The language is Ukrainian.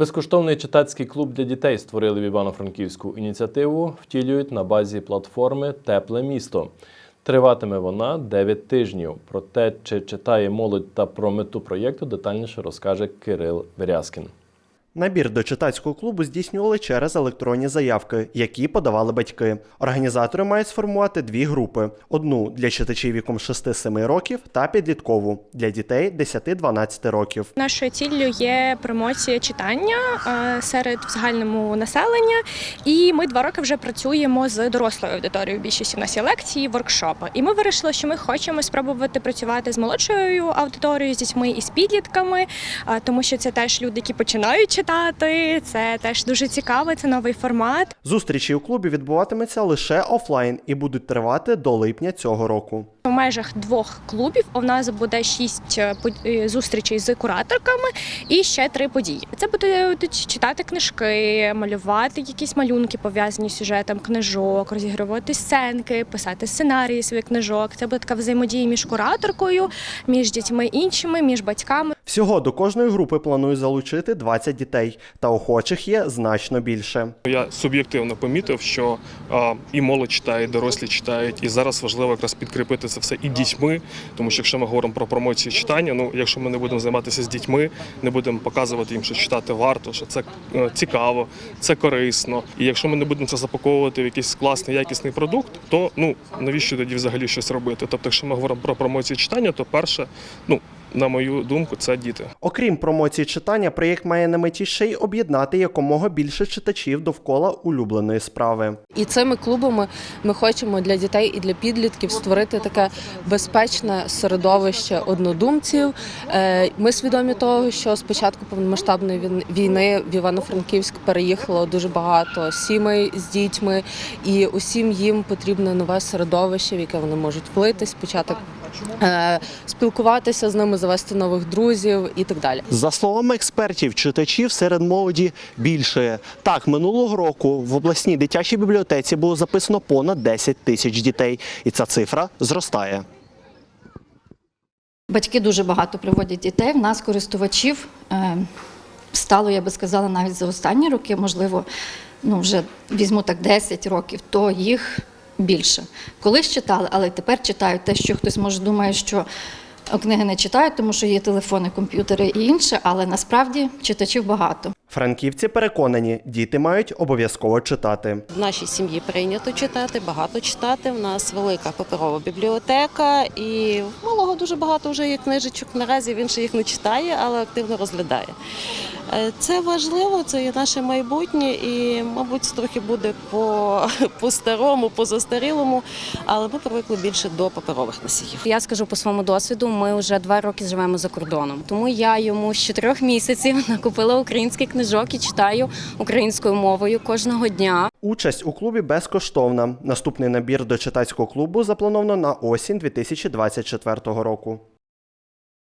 Безкоштовний читацький клуб для дітей створили в Івано-Франківську ініціативу, втілюють на базі платформи Тепле місто. Триватиме вона 9 тижнів. Про те, чи читає молодь та про мету проєкту, детальніше розкаже Кирил Верязкін. Набір до читацького клубу здійснювали через електронні заявки, які подавали батьки. Організатори мають сформувати дві групи: одну для читачів віком 6-7 років та підліткову для дітей 10-12 років. Нашою ціллю є промоція читання серед загальному населення. І ми два роки вже працюємо з дорослою аудиторією. В більшості у нас є лекції, воркшопи. І ми вирішили, що ми хочемо спробувати працювати з молодшою аудиторією, з дітьми і з підлітками, тому що це теж люди, які починають читати. Це теж дуже цікаво. Це новий формат. Зустрічі у клубі відбуватимуться лише офлайн і будуть тривати до липня цього року. В межах двох клубів у нас буде шість е, е, зустрічей з кураторками і ще три події. Це будуть читати книжки, малювати якісь малюнки пов'язані з сюжетом книжок, розігрувати сценки, писати сценарії своїх книжок. Це буде така взаємодія між кураторкою, між дітьми іншими, між батьками. Всього до кожної групи планують залучити 20 дітей, та охочих є значно більше. Я суб'єктивно помітив, що а, і молодь читає, і дорослі читають, і зараз важливо якраз підкріпити це все і дітьми. Тому що якщо ми говоримо про промоцію читання, ну якщо ми не будемо займатися з дітьми, не будемо показувати їм, що читати варто, що це е, цікаво, це корисно. І якщо ми не будемо це запаковувати в якийсь класний якісний продукт, то ну навіщо тоді взагалі щось робити? Тобто, якщо ми говоримо про промоцію читання, то перше, ну на мою думку, це діти. Окрім промоції читання, проєкт має на меті ще й об'єднати якомога більше читачів довкола улюбленої справи. І цими клубами ми хочемо для дітей і для підлітків створити таке безпечне середовище однодумців. Е, Ми свідомі того, що з початку повномасштабної війни в Івано-Франківськ переїхало дуже багато сімей з дітьми, і усім їм потрібне нове середовище, в яке вони можуть влитись, почати е, спілкуватися з ними, завести нових друзів і так далі. За словами експертів, читачів серед молоді більше. Так, минулого року в обласній дитячій бібліотеці було записано понад 10 тисяч дітей, і ця цифра зростає. Батьки дуже багато приводять дітей. В нас користувачів е, стало, я би сказала, навіть за останні роки, можливо, ну вже візьму так 10 років, то їх більше. Колись читали, але тепер читають те, що хтось може думає, що книги не читають, тому що є телефони, комп'ютери і інше, але насправді читачів багато. Франківці переконані, діти мають обов'язково читати. В нашій сім'ї прийнято читати, багато читати. У нас велика паперова бібліотека, і в малого дуже багато вже є книжечок. Наразі він ще їх не читає, але активно розглядає. Е, Це важливо, це є наше майбутнє, і, мабуть, трохи буде по, по старому, по застарілому, але ми привикли більше до паперових носіїв. Я скажу по своєму досвіду, ми вже два роки живемо за кордоном. Тому я йому з чотирьох місяців накупила українських книжок і читаю українською мовою кожного дня. Участь у клубі безкоштовна. Наступний набір до читацького клубу заплановано на осінь 2024 року.